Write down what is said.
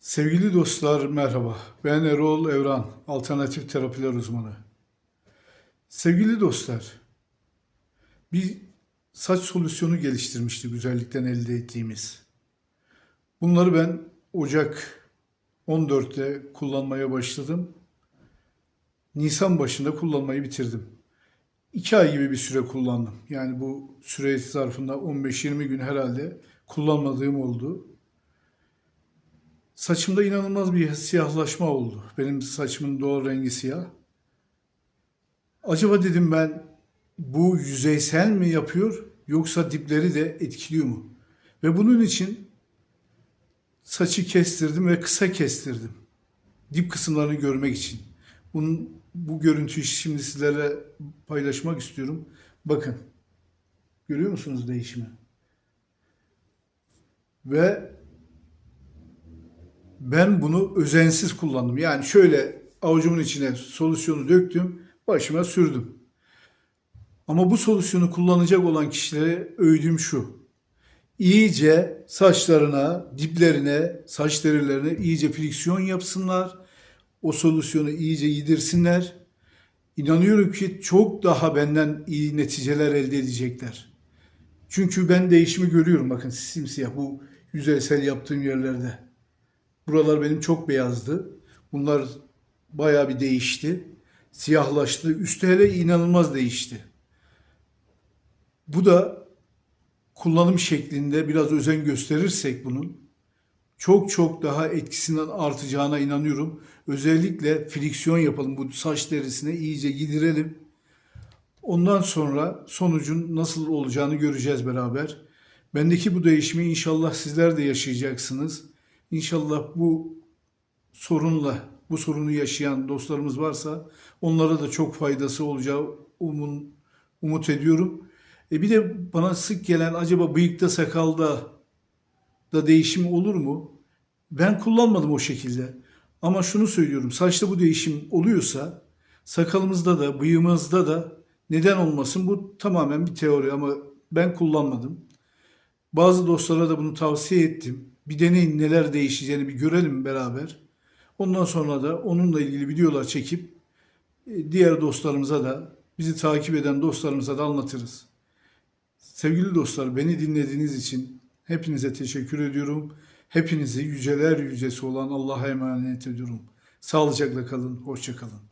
Sevgili dostlar merhaba. Ben Erol Evran, alternatif terapiler uzmanı. Sevgili dostlar, bir saç solüsyonu geliştirmiştik güzellikten elde ettiğimiz. Bunları ben Ocak 14'te kullanmaya başladım. Nisan başında kullanmayı bitirdim. İki ay gibi bir süre kullandım. Yani bu süre zarfında 15-20 gün herhalde kullanmadığım oldu. Saçımda inanılmaz bir siyahlaşma oldu. Benim saçımın doğal rengi siyah. Acaba dedim ben bu yüzeysel mi yapıyor yoksa dipleri de etkiliyor mu? Ve bunun için saçı kestirdim ve kısa kestirdim. Dip kısımlarını görmek için. Bunun, bu görüntüyü şimdi sizlerle paylaşmak istiyorum. Bakın. Görüyor musunuz değişimi? Ve ben bunu özensiz kullandım. Yani şöyle avucumun içine solüsyonu döktüm, başıma sürdüm. Ama bu solüsyonu kullanacak olan kişilere öğüdüm şu. İyice saçlarına, diplerine, saç derilerine iyice friksiyon yapsınlar. O solüsyonu iyice yedirsinler. İnanıyorum ki çok daha benden iyi neticeler elde edecekler. Çünkü ben değişimi görüyorum. Bakın simsiyah bu yüzeysel yaptığım yerlerde. Buralar benim çok beyazdı. Bunlar bayağı bir değişti. Siyahlaştı. Üstü hele inanılmaz değişti. Bu da kullanım şeklinde biraz özen gösterirsek bunun çok çok daha etkisinden artacağına inanıyorum. Özellikle friksiyon yapalım. Bu saç derisine iyice yedirelim. Ondan sonra sonucun nasıl olacağını göreceğiz beraber. Bendeki bu değişimi inşallah sizler de yaşayacaksınız. İnşallah bu sorunla, bu sorunu yaşayan dostlarımız varsa onlara da çok faydası olacağı umun, umut ediyorum. E bir de bana sık gelen acaba bıyıkta sakalda da değişim olur mu? Ben kullanmadım o şekilde. Ama şunu söylüyorum. Saçta bu değişim oluyorsa sakalımızda da bıyığımızda da neden olmasın? Bu tamamen bir teori ama ben kullanmadım. Bazı dostlara da bunu tavsiye ettim. Bir deneyin neler değişeceğini bir görelim beraber. Ondan sonra da onunla ilgili videolar çekip e, diğer dostlarımıza da bizi takip eden dostlarımıza da anlatırız. Sevgili dostlar beni dinlediğiniz için hepinize teşekkür ediyorum. Hepinizi yüceler yücesi olan Allah'a emanet ediyorum. Sağlıcakla kalın, hoşça kalın.